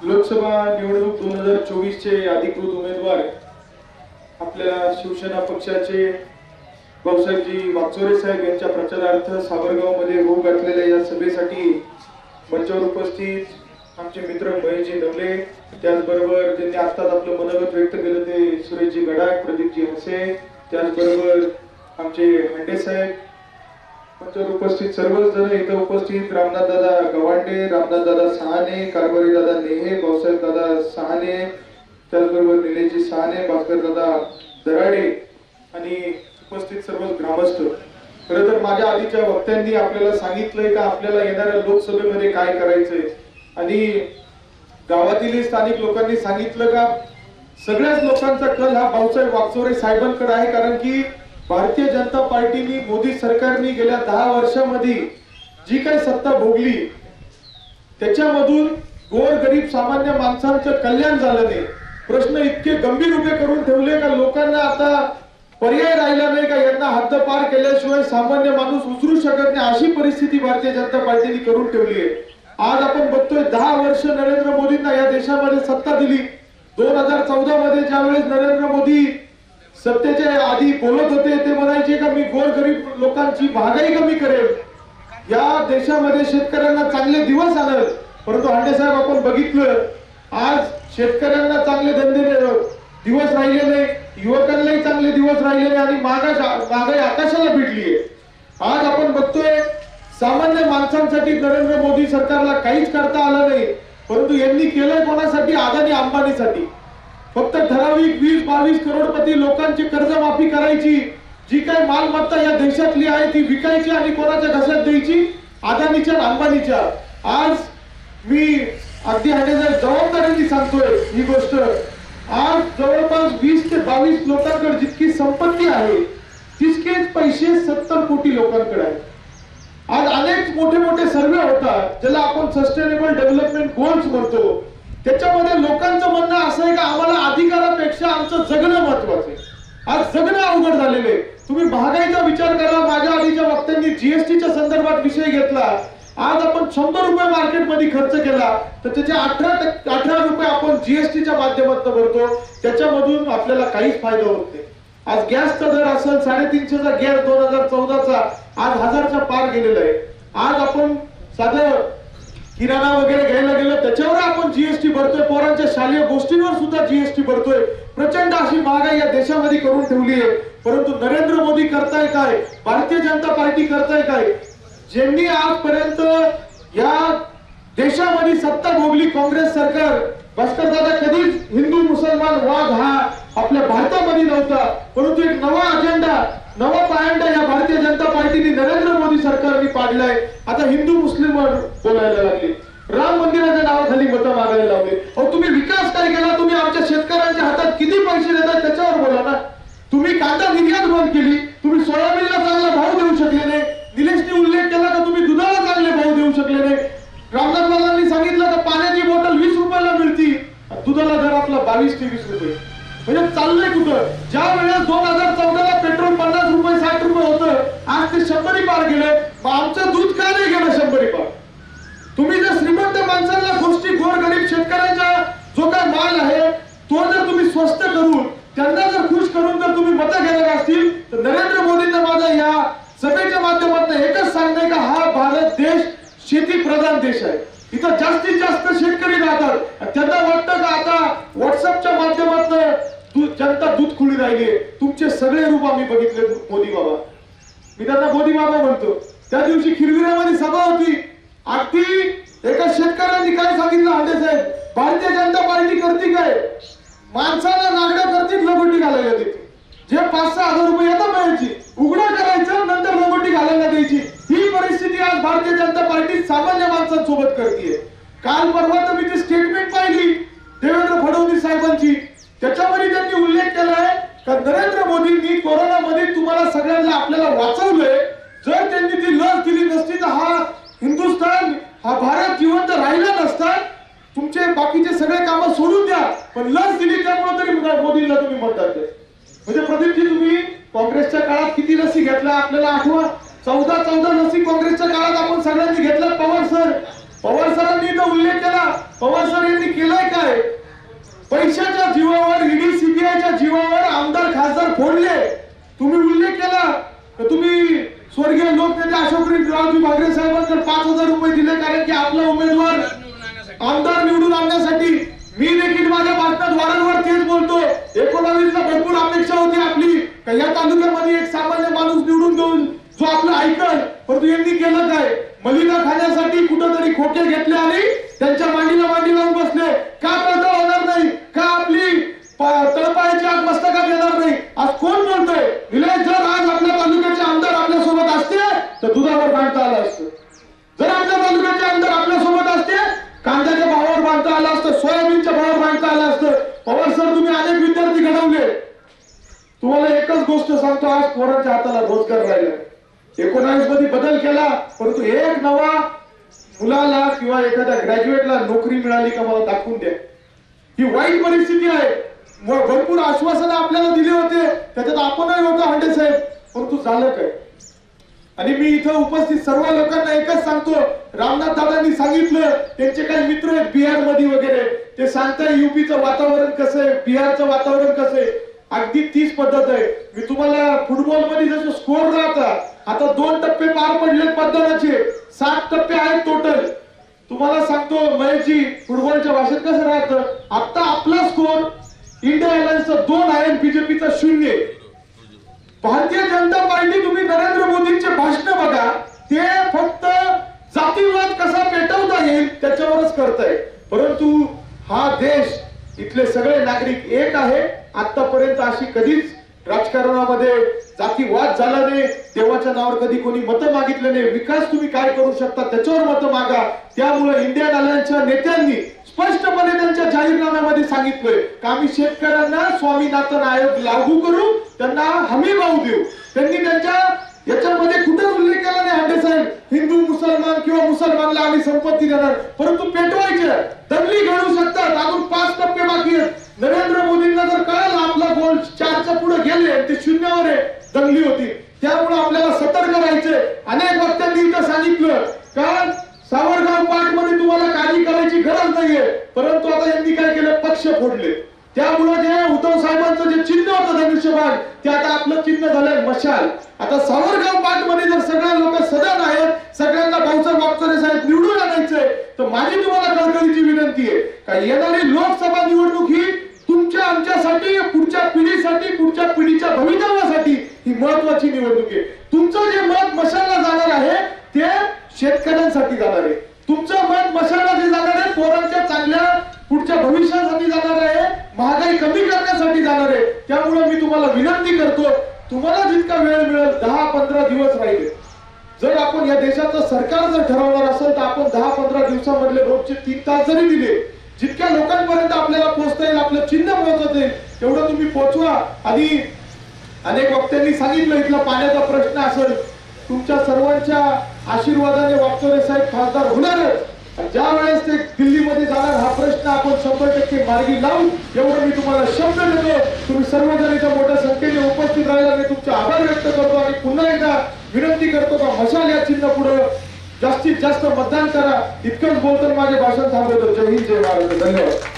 लोकसभा निवडणूक दोन हजार चोवीस चे अधिकृत उमेदवार आपल्या शिवसेना पक्षाचे भाऊसाहेबजी वागचोरे साहेब यांच्या प्रचारार्थ सावरगावमध्ये होऊ घातलेल्या या सभेसाठी मंचावर उपस्थित आमचे मित्र महेशजी नवले त्याचबरोबर ज्यांनी आत्ताच आपलं मनोगत व्यक्त केलं ते सुरेशजी गडाख प्रदीपजी हसे त्याचबरोबर आमचे हंडे साहेब मंचावर उपस्थित सर्वच जण इथं उपस्थित. रामनाथ दादा गवांडे रामनाथ दादा सहाने कारभारी दादा नेहे भाऊसाहेब दादा सहाने त्याचबरोबर निलेशजी सहाने भास्कर दादा दराडे आणि उपस्थित सर्व ग्रामस्थ. खरं तर माझ्या आधीच्या वक्त्यांनी आपल्याला सांगितलंय का आपल्याला येणाऱ्या लोकसभेमध्ये काय करायचंय? आणि गावातील स्थानिक लोकांनी सांगितलं का सगळ्याच लोकांचा कल हा भाऊसाहेब वागचोरे साहेबांकडे आहे कारण की भारतीय जनता पार्टीने मोदी सरकारने गेल्या दहा वर्षामध्ये जी काही सत्ता भोगली त्याच्यामधून गोर गरीब सामान्य माणसांचं कल्याण झालं नाही प्रश्न इतके गंभीर उभे करून ठेवले का लोकांना आता पर्याय राहिला नाही का यांना हद्द पार केल्याशिवाय सामान्य माणूस उचलू शकत नाही? अशी परिस्थिती भारतीय जनता पार्टीने करून ठेवली आहे. आज आपण बघतोय दहा वर्ष नरेंद्र मोदींना या देशामध्ये सत्ता दिली. दोन हजार चौदा मध्ये ज्यावेळेस नरेंद्र मोदी सत्तेच्या आधी बोलत होते ते म्हणायचे का मी गोरगरीब लोकांची महागाई कमी करेल? या देशामध्ये शेतकऱ्यांना चांगले दिवस आले परंतु हांडे साहेब आपण बघितलं आज शेतकऱ्यांना चांगले धंदे दिवस राहिले नाही युवकांनाही चांगले दिवस राहिले नाही आणि महागाई महागाई आकाशाला भिडली आज आपण बघतोय सामान्य माणसांसाठी नरेंद्र मोदी सरकारला काहीच करता आलं नाही परंतु यांनी केलंय कोणासाठी? अदानी अंबानीसाठी. फक्त ठराविक वीस बावीस करोडपती लोकांची कर्जमाफी करायची जी काही मालमत्ता या देशातली आहे ती विकायची आणि कोणाच्या घशात द्यायची? अदानीच्या अंबानीच्या. आज मी अगदी हाण्याच्या जबाबदारीने सांगतोय ही गोष्ट आज जवळपास वीस ते बावीस लोकांकडे जितकी संपत्ती आहे तितकेच पैसे सत्तर कोटी लोकांकडे आहेत. आज अनेक मोठे मोठे सर्वे होतात ज्याला आपण सस्टेनेबल डेव्हलपमेंट गोल्स म्हणतो. त्याच्यामध्ये लोकांचं म्हणणं असं आहे का आम्हाला अधिकारापेक्षा आमचं जगणं महत्वाचं आहे. आज जगणं अवघड झालेलं आहे. तुम्ही महागाईचा विचार करा. माझ्या आधीच्या वक्त्यांनी जीएसटीच्या संदर्भात विषय घेतला. आज आपण शंभर रुपये मार्केटमध्ये खर्च केला तर त्याचे अठरा अठरा रुपये आपण जीएसटीच्या माध्यमातून भरतो. त्याच्यामधून आपल्याला काहीच फायदा होत नाही. आज गॅसचा दर असेल साडेतीनशेचा गॅस दोन हजार चौदाचा आज हजारच्या पार गेलेला आहे. आज आपण साधं किराणा वगैरे घ्यायला गेलो त्याच्या जीएसटी भरतोय. पोरांच्या शालेय गोष्टींवर सुद्धा जीएसटी भरतोय. प्रचंड अशी महागाई या देशामध्ये करून ठेवली आहे. परंतु नरेंद्र मोदी करताय काय? भारतीय जनता पार्टी करताय काय? ज्यांनी आजपर्यंत या देशामध्ये सत्ता भोगली काँग्रेस सरकार भास्कर दादा कधीच हिंदू मुसलमान वाद हा आपल्या भारतामध्ये नव्हता. परंतु एक नवा अजेंडा नवा पायंडा या भारतीय जनता पार्टीने नरेंद्र मोदी सरकारने पाडलाय. आता हिंदू मुस्लिम बोलायला लागले. राम मंदिराच्या नावाखाली मतं मागायला लावले. अहो तुम्ही विकास काय केला? तुम्ही आमच्या शेतकऱ्यांच्या हातात किती पैसे देतात त्याच्यावर बोला ना. तुम्ही कांदा निर्यात बंद केली. तुम्ही सोयाबीनला चांगला भाव देऊ शकले नाही. निलेशने उल्लेख केला का तुम्ही दुधाला चांगले भाव देऊ शकले नाही. रामनाथ बाबांनी सांगितलं का पाण्याची बॉटल वीस रुपयाला मिळती. दुधाला दर आपला बावीस ते वीस रुपये. म्हणजे चाललंय कुठं? ज्या वेळेस दोन हजार चौदाला पेट्रोल पन्नास रुपये साठ रुपये होतं आज ते शंभरी पार गेलं. आमचं दूध का नाही गेलं शंभरी पार? तुम्ही जर श्रीमंत माणसांना गोष्टी गोर गरीब शेतकऱ्यांचा जो काय माल आहे तो जर तुम्ही स्वस्त करून त्यांना जर खुश करून जर तुम्ही मतं घेणार असतील तर नरेंद्र मोदींना माझा या सभेच्या माध्यमातून एकच सांगणं का हा भारत देश शेती प्रधान देश आहे. इथं जास्तीत जास्त शेतकरी राहतात. त्यांना वाटतं का आता व्हॉट्सअपच्या माध्यमातून जनता दूध खुली राहिली तुमचे सगळे रूप आम्ही बघितले मोदी बाबा. मी त्यांना मोदी बाबा म्हणतो. त्या दिवशी खिरविऱ्यामध्ये सभा होती. अगदी एका शेतकऱ्यांनी काय सांगितलं हांडे साहेब? भारतीय जनता पार्टी करते काय? माणसाला नागड्या करतील लगोटी घालायला देते. जे पाच सहा हजार रुपये येतात मिळायची उघडं करायचं नंतर लगोटी घालायला द्यायची. ही परिस्थिती आज भारतीय जनता पार्टी सामान्य माणसांसोबत करते काल परवा तर मी ती स्टेटमेंट पाहिली देवेंद्र फडणवीस साहेबांची त्याच्यामध्ये त्यांनी उल्लेख केलाय का नरेंद्र मोदींनी कोरोनामध्ये तुम्हाला सगळ्यांना आपल्याला वाचवलंय जर त्यांनी ती लस दिली नसती तर हा हिंदुस्थान हा भारत जिवंत राहिला नसता तुमचे बाकीचे सगळे काम सोडून द्या पण लस दिली त्यामुळे तरी मोदींना तुम्ही म्हणतात म्हणजे प्रदीपजी तुम्ही काँग्रेसच्या काळात किती लसी घेतल्या? आपल्याला आठवा. चौदा चौदा लसी काँग्रेसच्या काळात आपण सगळ्यांनी घेतल्या पवार सर. पवार सरांनी तर उल्लेख केला. पवार सर यांनी केलाय काय? पैशाच्या जीवावर ईडी सीबीआयच्या जीवावर आमदार खासदार फोडले. तुम्ही उल्लेख केला. तर तुम्ही स्वर्गीय लोकनेते अशोक रावजी भागरे साहेबांकडे पाच हजार रुपये दिले कारण की आपला उमेदवार आमदार निवडून आणण्यासाठी मी देखील माझ्या भाषणात वारंवार तेच बोलतो एकोणावीसला भरपूर अपेक्षा होती आपली का या तालुक्यामध्ये एक सामान्य माणूस निवडून देऊन जो आपलं ऐकल परंतु यांनी केलं काय? मलिदा खाण्यासाठी कुठंतरी खोटे घेतले आणि त्यांच्या मांडीला मांडी लावून बसले. का प्रथा होणार नाही? का आपली तळपायाची आग मस्तकात येणार नाही? आज कोण बोलतोय? निलेश जर आज आपल्या तालुक्याचे आमदार आपल्यासोबत असते तर दुधावर बांधता आलं असतं. जर आपल्या तालुक्याचे आमदार आपल्यासोबत असते कांद्याच्या भावावर बांधता आलं असतं सोयाबीनच्या भावावर बांधता आलं असतं. पवार सर तुम्ही अनेक विद्यार्थी घडवले. तुम्हाला एकच गोष्ट सांगतो आज पोरांच्या हाताला रोजगार राहिला. एकोणावीसमध्ये बदल केला परंतु एक नवा मुलाला किंवा एखाद्या ग्रॅज्युएटला नोकरी मिळाली का मला दाखवून द्या. ही वाईट परिस्थिती आहे. भरपूर आश्वासन आपल्याला दिले होते. त्याच्यात आपणही होतो हंडे साहेब. परंतु झालं काय? आणि मी इथं उपस्थित सर्व लोकांना एकच सांगतो. रामनाथ दादांनी सांगितलं त्यांचे काही मित्र आहेत बिहारमध्ये वगैरे. ते सांगताय युपीचं वातावरण कसं आहे? बिहारचं वातावरण कसं आहे? अगदी तीच पद्धत आहे. मी तुम्हाला फुटबॉलमध्ये जसं स्कोर राहता आता दोन टप्पे पार पडले मतदानाचे. सात टप्पे आहेत टोटल तुम्हाला सांगतो महेशजी फुटबॉलच्या भाषेत कसं राहतं? आता आपला स्कोर इंडिया एअरलाइन्सचा दोन आहे बीजेपीचा शून्य. भारतीय जनता पार्टी तुम्ही नरेंद्र मोदींचे भाषण बघा. ते फक्त जातीवाद कसा पेटवता येईल त्याच्यावरच करताय परंतु हा देश इथले सगळे नागरिक एक आहे. आतापर्यंत अशी कधीच राजकारणामध्ये जातीवाद झाला नाही. देवाच्या नावावर कधी कोणी मतं मागितले नाही. विकास तुम्ही काय करू शकता त्याच्यावर मतं मागा. त्यामुळे इंडियन अलायन्सच्या नेत्यांनी स्पष्टपणे त्यांच्या जाहीरनाम्यामध्ये सांगितलंय का आम्ही शेतकऱ्यांना स्वामीनाथन आयोग लागू करू त्यांना हमी भाऊ देऊ. त्यांनी त्यांच्या याच्यामध्ये कुठेच उल्लेख केला नाही हांडे साहेब? हिंदू मुसलमान किंवा मुसलमानला आम्ही संपत्ती देणार परंतु पेटवायचे. दंगली घडू शकतात अजून पाच टप्पे बाकी आहेत. नरेंद्र मोदी चारच्या पुढे गेले ते शून्यावर आहे दंगली होती. त्यामुळे आपल्याला सतर्क राहायचे. अनेक वक्त्यांनी इथं सांगितलं. कारण सावरगाव पाठमध्ये तुम्हाला काळजी करायची गरज नाहीये. परंतु आता यांनी काय केलं? पक्ष फोडले. त्यामुळे जे उद्धव साहेबांचं जे चिन्ह होतं धनुष्यबाण ते आता आपलं चिन्ह झालंय मशाल. आता सावरगाव पाठमध्ये जर सगळे लोक सदन आहेत सगळ्यांना भाऊसाहेब वागचोरे साहेब निवडून आणायचंय तर माझी तुम्हाला कळकळीची विनंती आहे. का येणारी लोकसभा निवडणूक ही आमच्यासाठी पुढच्या पिढीसाठी पुढच्या पिढीच्या भवितव्यासाठी ही महत्वाची निवडणूक आहे. तुमचं जे मत मशाला जाणार आहे ते शेतकऱ्यांसाठी जाणार आहे. तुमचं मत मशाला जे जाणार आहे पोरांच्या चांगल्या पुढच्या भविष्यासाठी जाणार आहे महागाई कमी करण्यासाठी जाणार आहे. त्यामुळे मी तुम्हाला विनंती करतो तुम्हाला जितका वेळ मिळेल दहा पंधरा दिवस राहिले. जर आपण या देशाचं सरकार जर ठरवणार असेल तर आपण दहा पंधरा दिवसामधले रोजचे तीन तास जरी दिले जितक्या लोकांपर्यंत आपल्याला पोहोचता येईल आपलं चिन्ह पोहोचत येईल तेवढं तुम्ही पोहोचवा. आणि अनेक वक्त्यांनी सांगितलं इथला पाण्याचा प्रश्न असेल. तुमच्या सर्वांच्या आशीर्वादाने वागचोरे साहेब खासदार होणारच. ज्या वेळेस ते दिल्लीमध्ये जाणार हा प्रश्न आपण शंभर टक्के मार्गी लावू. एवढं मी तुम्हाला शब्द देतो. तुम्ही सर्वजण इथं मोठ्या संख्येने उपस्थित राहिला मी तुमचे आभार व्यक्त करतो. आणि पुन्हा एकदा विनंती करतो का मशाल या चिन्ह पुढे जास्तीत जास्त मतदान करा. इतकंच बोलतो माझे भाषण थांबवतो. जय हिंद जय महाराज धन्यवाद.